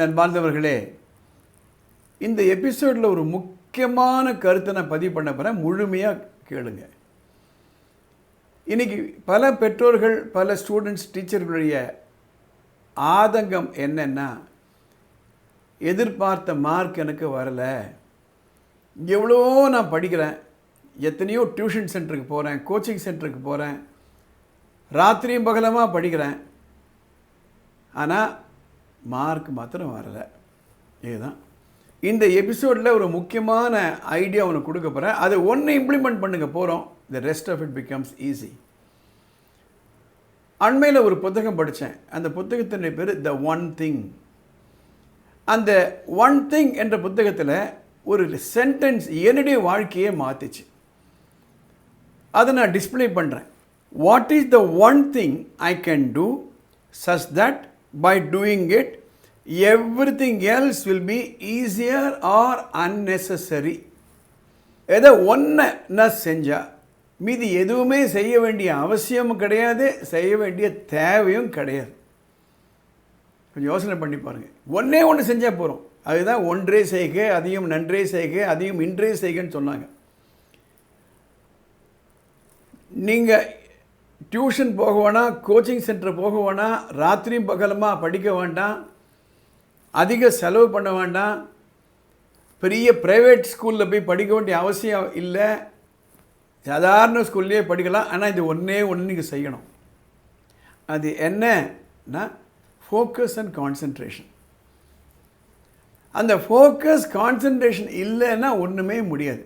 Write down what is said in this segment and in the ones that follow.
என் அன்பார்ந்தவர்களே இந்த எபிசோடில் ஒரு முக்கியமான கருத்தை நான் பதிவு பண்ண போகிறேன் முழுமையாக கேளுங்க. இன்னைக்கு பல பெற்றோர்கள் பல ஸ்டூடெண்ட்ஸ் டீச்சர்களுடைய ஆதங்கம் என்னென்னா எதிர்பார்த்த மார்க் எனக்கு வரலை. எவ்வளோ நான் படிக்கிறேன். எத்தனையோ டியூஷன் சென்டருக்கு போகிறேன் கோச்சிங் சென்டருக்கு போகிறேன் ராத்திரியும் பகலமாக படிக்கிறேன். ஆனால் மார்க் மாத்திரம் வரலை. இதுதான். இந்த எபிசோடில் ஒரு முக்கியமான ஐடியா உனக்கு கொடுக்க போகிறேன் அதை ஒன்று இம்ப்ளிமெண்ட் பண்ணுங்க போகிறோம் the rest of it becomes easy அண்மையில் ஒரு புத்தகம் படித்தேன் அந்த புத்தகத்தினுடைய பேர் த ஒன் திங் அந்த ஒன் திங் என்ற புத்தகத்தில் ஒரு சென்டென்ஸ் என்னுடைய வாழ்க்கையை மாற்றிச்சு அதை நான் டிஸ்பிளே பண்ணுறேன் what is the one thing I can do such that by doing it everything else will be easier or unnecessary. எதை ஒன்றை நான் செஞ்சால் மீதி எதுவுமே செய்ய வேண்டிய அவசியமும் கிடையாது செய்ய வேண்டிய தேவையும் கிடையாது. கொஞ்சம் யோசனை பண்ணி பாருங்கள் ஒன்றே ஒன்று செஞ்சால் போகிறோம் அதுதான் ஒன்றே செய்க அதையும் நன்றே செய்க அதையும் இன்றே செய்கன்னு சொன்னாங்க. நீங்கள் டியூஷன் போக வேணாம் கோச்சிங் சென்டர் போக வேணாம் ராத்திரியும் பகலமாக படிக்க வேண்டாம் அதிக செலவு பண்ண வேண்டாம். பெரிய ப்ரைவேட் ஸ்கூலில் போய் படிக்க வேண்டிய அவசியம் இல்லை. சாதாரண ஸ்கூல்லேயே படிக்கலாம். ஆனால் இது ஒன்றே ஒன்று நீங்கள் செய்யணும். அது என்னன்னா ஃபோக்கஸ் அண்ட் கான்சன்ட்ரேஷன் அந்த ஃபோக்கஸ் கான்சன்ட்ரேஷன் இல்லைன்னா ஒன்றுமே முடியாது.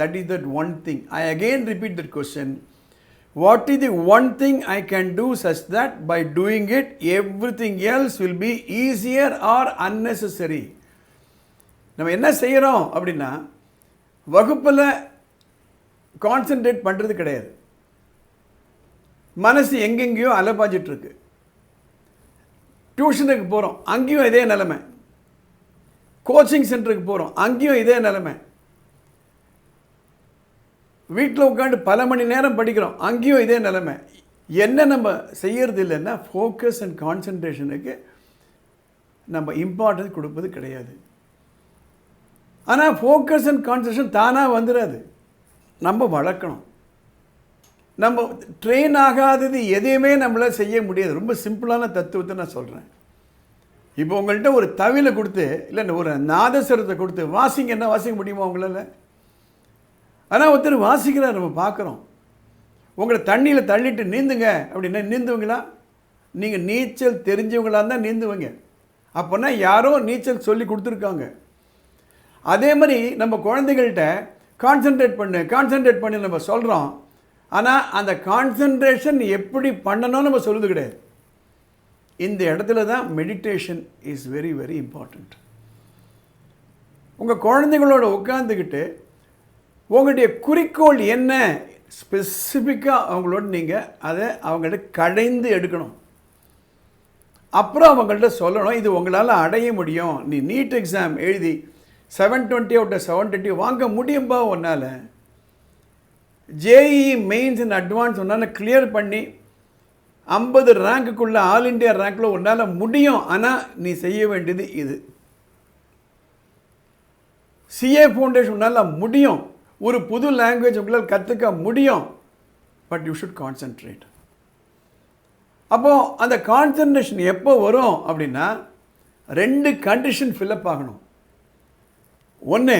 That is that one thing I again repeat that question what is the one thing I can do such that by doing it everything else will be easier or unnecessary நம்ம என்ன செய்கிறோம் அப்படின்னா வகுப்பில் concentrate பண்ணுறது கிடையாது. மனசு எங்கெங்கேயோ அலப்பாஞ்சிட்ருக்கு டியூஷனுக்கு போகிறோம் அங்கேயும் இதே நிலமை. கோச்சிங் சென்டருக்கு போகிறோம் அங்கேயும் இதே நிலமை. வீட்டில் உட்காந்து பல மணி நேரம் படிக்கிறோம். அங்கேயும் இதே நிலைமை. என்ன நம்ம செய்கிறது இல்லைன்னா ஃபோக்கஸ் அண்ட் கான்சன்ட்ரேஷனுக்கு நம்ம இம்பார்ட்டன்ஸ் கொடுப்பது கிடையாது. ஆனால் ஃபோக்கஸ் அண்ட் கான்சன்ட்ரேஷன் தானாக வந்துடாது நம்ம வளர்க்கணும். நம்ம ட்ரெயின் ஆகாதது எதையுமே நம்மளால் செய்ய முடியாது. ரொம்ப சிம்பிளான தத்துவத்தை நான் சொல்கிறேன் இப்போ உங்கள்கிட்ட ஒரு தவிலை கொடுத்து இல்லை ஒரு நாதஸ்வரத்தை கொடுத்து வாசிங்க என்ன வாசிக்க முடியுமா உங்களால்? ஆனால் ஒருத்தர் வாசிக்கிறார் நம்ம பார்க்குறோம். உங்களை தண்ணியில் தள்ளிட்டு நீந்துங்க அப்படின்னா நீந்துவீங்களா? நீங்கள் நீச்சல் தெரிஞ்சவங்களா தான் நீந்துவங்க. அப்போனா யாரோ நீச்சல் சொல்லி கொடுத்துருக்காங்க. அதே மாதிரி நம்ம குழந்தைகள்கிட்ட கான்சென்ட்ரேட் பண்ணு கான்சென்ட்ரேட் பண்ணி நம்ம சொல்கிறோம் ஆனால் அந்த கான்சென்ட்ரேஷன் எப்படி பண்ணணும்னு நம்ம சொல்லுது கிடையாது. இந்த இடத்துல தான் meditation is very very important உங்கள் குழந்தைங்களோட உட்காந்துக்கிட்டு உங்களுடைய குறிக்கோள் என்ன? ஸ்பெசிஃபிக்காக அவங்களோட நீங்கள் அதை அவங்கள்ட்ட கடைந்து எடுக்கணும். அப்புறம் அவங்கள்ட்ட சொல்லணும் இது உங்களால் அடைய முடியும். நீ நீட் எக்ஸாம் எழுதி seven twenty out seven twenty வாங்க முடியும்பா உன்னால்? ஜேஇ மெயின்ஸ் இன் அட்வான்ஸ் உன்னால் கிளியர் பண்ணி ஐம்பது ரேங்க்குள்ளே ஆல் இண்டியா ரேங்க்கில் உன்னால் முடியும். ஆனால் நீ செய்ய வேண்டியது இது. சிஏ ஃபவுண்டேஷன் உன்னால் முடியும். ஒரு புது லாங்குவேஜ் உங்களால் கற்றுக்க முடியும். பட் யூ ஷுட் கான்சென்ட்ரேட் அப்போது அந்த கான்சன்ட்ரேஷன் எப்போ வரும் அப்படின்னா ரெண்டு கண்டிஷன் ஃபில்லப் ஆகணும். ஒன்று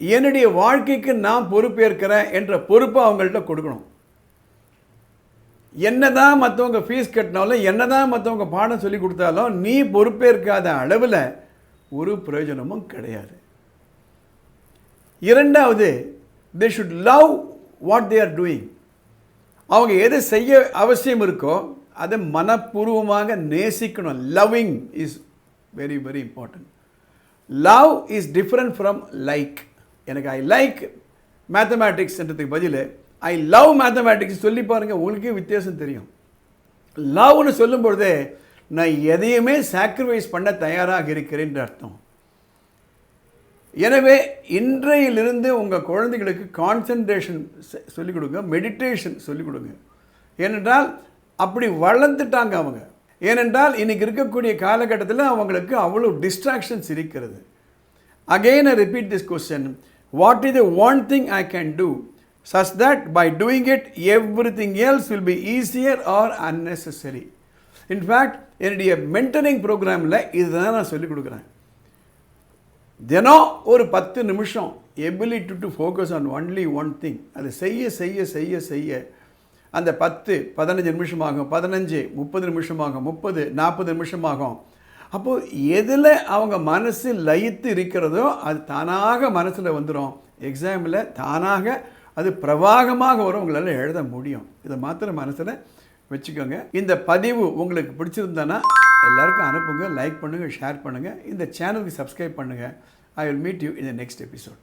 என்னுடைய வாழ்க்கைக்கு நான் பொறுப்பேற்கிறேன் என்ற பொறுப்பை அவங்கள்ட்ட கொடுக்கணும். என்ன தான் மற்றவங்க ஃபீஸ் கட்டினாலும் என்னதான் மற்றவங்க பாடம் சொல்லி கொடுத்தாலும் நீ பொறுப்பேற்காத அளவில் ஒரு பிரயோஜனமும் கிடையாது. இரண்டாவது they should love what they are doing அவங்க எது செய்ய அவசியம் இருக்கோ அதை மனப்பூர்வமாக நேசிக்கணும். Loving is very very important love is different from like எனக்கு ஐ லைக் மேத்தமேட்டிக்ஸ்ன்றதுக்கு பதில் ஐ லவ் மேத்தமேட்டிக்ஸ் சொல்லி பாருங்கள் உங்களுக்கே வித்தியாசம் தெரியும். லவ்னு சொல்லும் பொழுதே நான் எதையுமே சாக்ரிஃபைஸ் பண்ண தயாராக இருக்கிறேன் அர்த்தம். எனவே இன்றையிலிருந்து உங்கள் குழந்தைகளுக்கு கான்சன்ட்ரேஷன் சொல்லிக் கொடுங்க மெடிடேஷன் சொல்லிக் கொடுங்க. ஏனென்றால் அப்படி வளர்ந்துட்டாங்க அவங்க. ஏனென்றால் இன்றைக்கி இருக்கக்கூடிய காலகட்டத்தில் அவங்களுக்கு அவ்வளோ டிஸ்ட்ராக்ஷன்ஸ் இருக்கிறது. Again I repeat this question what is the one thing I can do such that by doing it everything else will be easier or unnecessary in fact என்னுடைய மென்டனிங் ப்ரோக்ராமில் இதுதான் நான் சொல்லிக் கொடுக்குறேன். தினம் ஒரு பத்து நிமிஷம் ability to focus on only one thing அது செய்ய செய்ய செய்ய செய்ய. அந்த பத்து பதினஞ்சு நிமிஷமாகும். பதினஞ்சு முப்பது நிமிஷமாகும். முப்பது நாற்பது நிமிஷமாகும். அப்போது எதில் அவங்க மனசு லயித்து இருக்கிறதோ அது தானாக மனசில் வந்துடும் எக்ஸாமில் தானாக அது பிரவாகமாக வரும். உங்களால் எழுத முடியும். இதை மாத்திரம் மனசில் வச்சுக்கோங்க. இந்த பதிவு உங்களுக்கு பிடிச்சிருந்தேன்னா எல்லாருக்கும் அனுப்புங்க லைக் பண்ணுங்கள் ஷேர் பண்ணுங்கள் இந்த சேனலுக்கு சப்ஸ்கிரைப் பண்ணுங்கள் I will meet you in the next episode